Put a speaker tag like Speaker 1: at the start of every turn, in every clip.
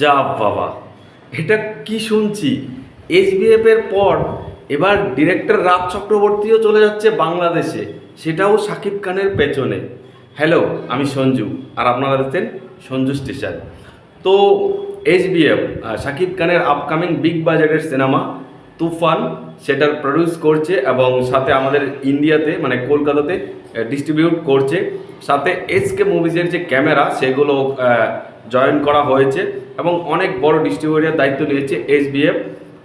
Speaker 1: যা বাবা। এটা কি শুনছি? এইচবিএফ এর পর এবার ডিরেক্টর রাজ চক্রবর্তীও চলে যাচ্ছে বাংলাদেশে। সেটাও সাকিব খানের পেছনে। হ্যালো, আমি সঞ্জু আর আপনারা দেখছেন সঞ্জু স্টেশন। তো এইচবিএফ সাকিব খানের আপকামিং বিগ বাজেটের সিনেমা তুফান, সেটার প্রডিউস করছে এবং সাথে আমাদের ইন্ডিয়াতে মানে কলকাতাতে ডিস্ট্রিবিউট করছে। সাথে এসকে মুভিজের যে ক্যামেরা সেগুলো জয়েন করা হয়েছে এবং অনেক বড় ডিস্ট্রিবিউটার দায়িত্ব নিয়েছে এসবিএফ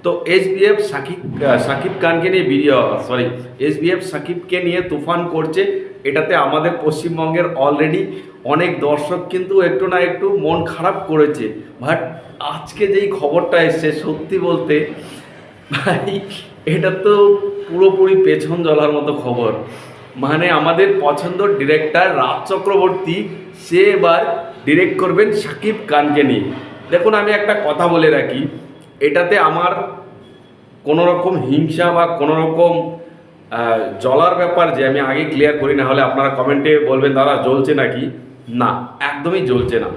Speaker 1: তো এসবিএফ সাকিব আহ, সাকিব খানকে নিয়ে ভিডিও সরি এসবিএফ সাকিবকে নিয়ে তুফান করছে। এটাতে আমাদের পশ্চিমবঙ্গের অলরেডি অনেক দর্শক কিন্তু একটু না একটু মন খারাপ করেছে। বাট আজকে যেই খবরটা এসছে সত্যি বলতে ভাই এটা তো পুরোপুরি পেছন জ্বলার মতো খবর। মানে আমাদের পছন্দ ডিরেক্টর রাজ চক্রবর্তী সে এবার ডিরেক্ট করবেন সাকিব খানকে নিয়ে। দেখুন আমি একটা কথা বলে রাখি এটাতে আমার কোনো রকম হিংসা বা কোনো রকম আহ, জ্বলার ব্যাপার যে আমি আগে ক্লিয়ার করি না হলে আপনারা কমেন্টে বলবেন দাদা জ্বলছে নাকি? না একদমই জ্বলছে না।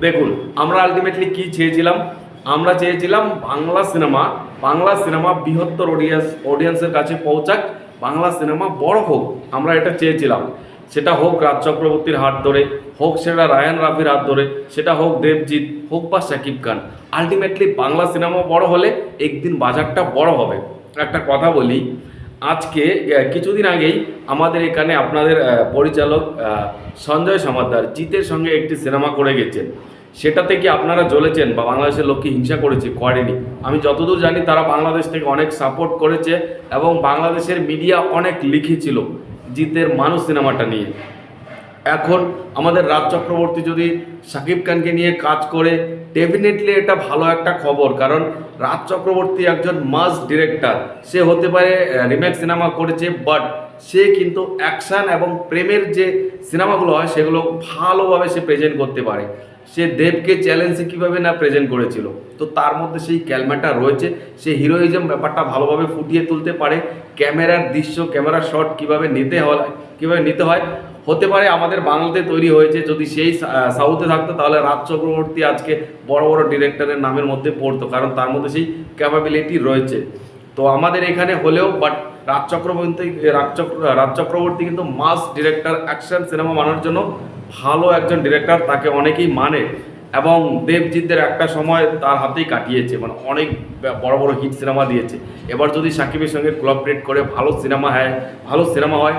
Speaker 1: দেখুন আমরা আলটিমেটলি কি চেয়েছিলাম? আমরা চেয়েছিলাম বাংলা সিনেমা বাংলা সিনেমা বৃহত্তর অডিয়েন্স অডিয়েন্সের কাছে পৌঁছাক। বাংলা সিনেমা বড় হোক, আমরা এটা চেয়েছিলাম। সেটা হোক রাজ চক্রবর্তীর হাত ধরে, হোক সেটা রায়ান রাফির হাত ধরে, সেটা হোক দেবজিৎ, হোক বা শাকিব খান। আলটিমেটলি বাংলা সিনেমা বড় হলে একদিন বাজারটা বড় হবে। একটা কথা বলি, আজকে কিছুদিন আগেই আমাদের এখানে আপনাদের পরিচালক সঞ্জয় সমাদ্দার জিতের সঙ্গে একটি সিনেমা করে গেছেন। সেটাতে কি আপনারা জ্বলেছেন বা বাংলাদেশের লোককে হিংসা করেছে? করেনি। আমি যতদূর জানি তারা বাংলাদেশ থেকে অনেক সাপোর্ট করেছে এবং বাংলাদেশের মিডিয়া অনেক লিখেছিল জিতের মানুষ সিনেমাটা নিয়ে। এখন আমাদের রাজ চক্রবর্তী যদি শাকিব খানকে নিয়ে কাজ করে ডেফিনেটলি এটা ভালো একটা খবর। কারণ রাজ চক্রবর্তী একজন মাস ডিরেক্টর সে হতে পারে রিমেক সিনেমা করেছে বাট সে কিন্তু অ্যাকশন এবং প্রেমের যে সিনেমাগুলো হয়, সেগুলো ভালোভাবে সে প্রেজেন্ট করতে পারে। সে দেবকে চ্যালেঞ্জে কীভাবে না প্রেজেন্ট করেছিল? তো তার মধ্যে সেই ক্যালমাটা রয়েছে। সে হিরোইজম ব্যাপারটা ভালোভাবে ফুটিয়ে তুলতে পারে। ক্যামেরার দৃশ্য ক্যামেরার শট কীভাবে নিতে হয়, কীভাবে নিতে হয়? হতে পারে আমাদের বাংলাতে তৈরি হয়েছে। যদি সেই সাউথে থাকতো, তাহলে রাজ চক্রবর্তী আজকে বড় বড় ডিরেক্টরের নামের মধ্যে পড়তো। কারণ তার মধ্যে সেই ক্যাপাবিলিটি রয়েছে। তো আমাদের এখানে হলেও বাট রাজ চক্রবর্তী, রাজ চক্র, রাজ চক্রবর্তী কিন্তু মাস ডিরেক্টর অ্যাকশন সিনেমা মানার জন্য ভালো একজন ডিরেক্টর তাকে অনেকেই মানে এবং দেবজিৎদের একটা সময় তার হাতেই কাটিয়েছে। মানে অনেক বড় বড় হিট সিনেমা দিয়েছে। এবার যদি সাকিবের সঙ্গে কোলাবরেট করে, ভালো সিনেমা হয়, ভালো সিনেমা হয়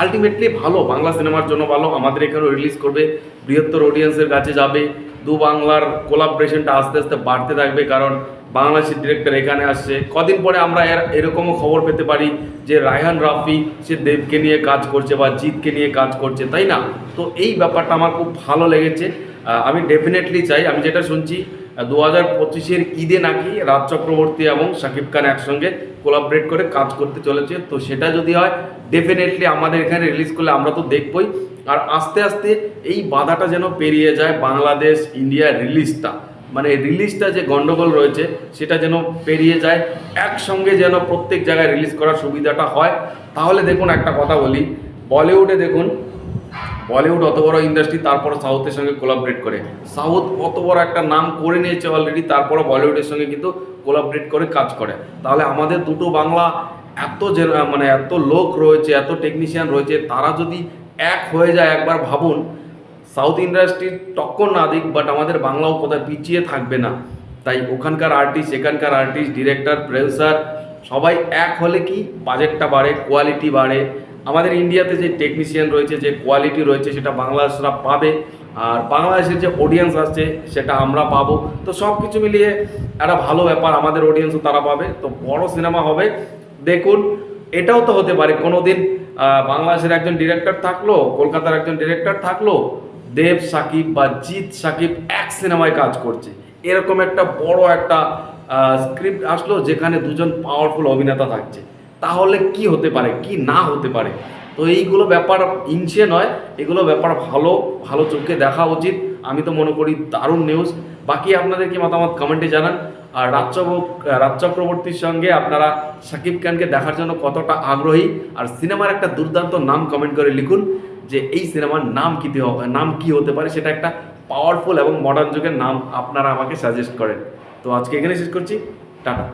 Speaker 1: আলটিমেটলি ভালো, বাংলা সিনেমার জন্য ভালো, আমাদের এখানেও রিলিজ করবে, বৃহত্তর অডিয়েন্সের কাছে যাবে, দু বাংলার কোলাবরেশনটা আস্তে আস্তে বাড়তে থাকবে, কারণ বাংলাদেশের ডিরেক্টর এখানে আসছে। কদিন পরে আমরা এর এরকমও খবর পেতে পারি যে রায়হান রাফি, সে দেবকে নিয়ে কাজ করছে বা জিতকে নিয়ে কাজ করছে, তাই না? তো এই ব্যাপারটা আমার খুব ভালো লেগেছে। আমি ডেফিনেটলি চাই। আমি যেটা শুনছি দু হাজার পঁচিশের ঈদে নাকি রাজ চক্রবর্তী এবং শাকিব খান একসঙ্গে কোলাবরেট করে কাজ করতে চলেছে। তো সেটা যদি হয় ডেফিনেটলি আমাদের এখানে রিলিজ করলে আমরা তো দেখবই। আর আস্তে আস্তে এই বাধাটা যেন পেরিয়ে যায় বাংলাদেশ ইন্ডিয়া রিলিজটা মানে রিলিজটা যে গন্ডগোল রয়েছে, সেটা যেন পেরিয়ে যায়, একসঙ্গে যেন প্রত্যেক জায়গায় রিলিজ করার সুবিধাটা হয়। তাহলে দেখুন একটা কথা বলি, বলিউডে দেখুন, বলিউড অত বড় ইন্ডাস্ট্রি তারপর সাউথের সঙ্গে কোলাবরেট করে। সাউথ অত বড় একটা নাম করে নিয়েছে অলরেডি তারপরে বলিউডের সঙ্গে কিন্তু কোলাবরেট করে কাজ করে। তাহলে আমাদের দুটো বাংলা এত যে মানে এত লোক রয়েছে, এত টেকনিশিয়ান রয়েছে, তারা যদি এক হয়ে যায় একবার ভাবুন সাউথ ইন্ডাস্ট্রির টক্কর না দিক বাট আমাদের বাংলাও কোথায় পিছিয়ে থাকবে না। তাই ওখানকার আর্টিস্ট এখানকার আর্টিস্ট ডিরেক্টর প্রডিউসার সবাই এক হলে কি বাজেটটা বাড়ে কোয়ালিটি বাড়ে। আমাদের ইন্ডিয়াতে যে টেকনিশিয়ান রয়েছে, যে কোয়ালিটি রয়েছে, সেটা বাংলাদেশরা পাবে। আর বাংলাদেশের যে অডিয়েন্স আসছে, সেটা আমরা পাবো। তো সব কিছু মিলিয়ে একটা ভালো ব্যাপার আমাদের অডিয়েন্সও তারা পাবে। তো বড় সিনেমা হবে। দেখুন, এটাও তো হতে পারে। কোনো দিন বাংলাদেশের একজন ডিরেক্টর থাকল, কলকাতার একজন ডিরেক্টর থাকল দেব সাকিব বা জিৎ সাকিব এক সিনেমায় কাজ করছে। এরকম একটা বড় একটা স্ক্রিপ্ট আসলো যেখানে দুজন পাওয়ারফুল অভিনেতা থাকছে। তাহলে কি হতে পারে? কি না হতে পারে? তো এইগুলো ব্যাপার ইনসে নয়, এগুলো ব্যাপার ভালো ভালো চোখে দেখা উচিত। আমি তো মনে করি দারুণ নিউজ বাকি আপনাদের কি মতামত কমেন্টে জানান। আর রাজ রাজ চক্রবর্তীর সঙ্গে আপনারা সাকিব খানকে দেখার জন্য কতটা আগ্রহী? আর সিনেমার একটা দুর্দান্ত নাম কমেন্ট করে লিখুন। যে এই সিনেমার নাম কি নাম কি হতে পারে সেটা একটা পাওয়ারফুল এবং মডার্ন যুগের নাম আপনারা আমাকে সাজেস্ট করেন। তো আজকে এখানে শেষ করছি। টাটা।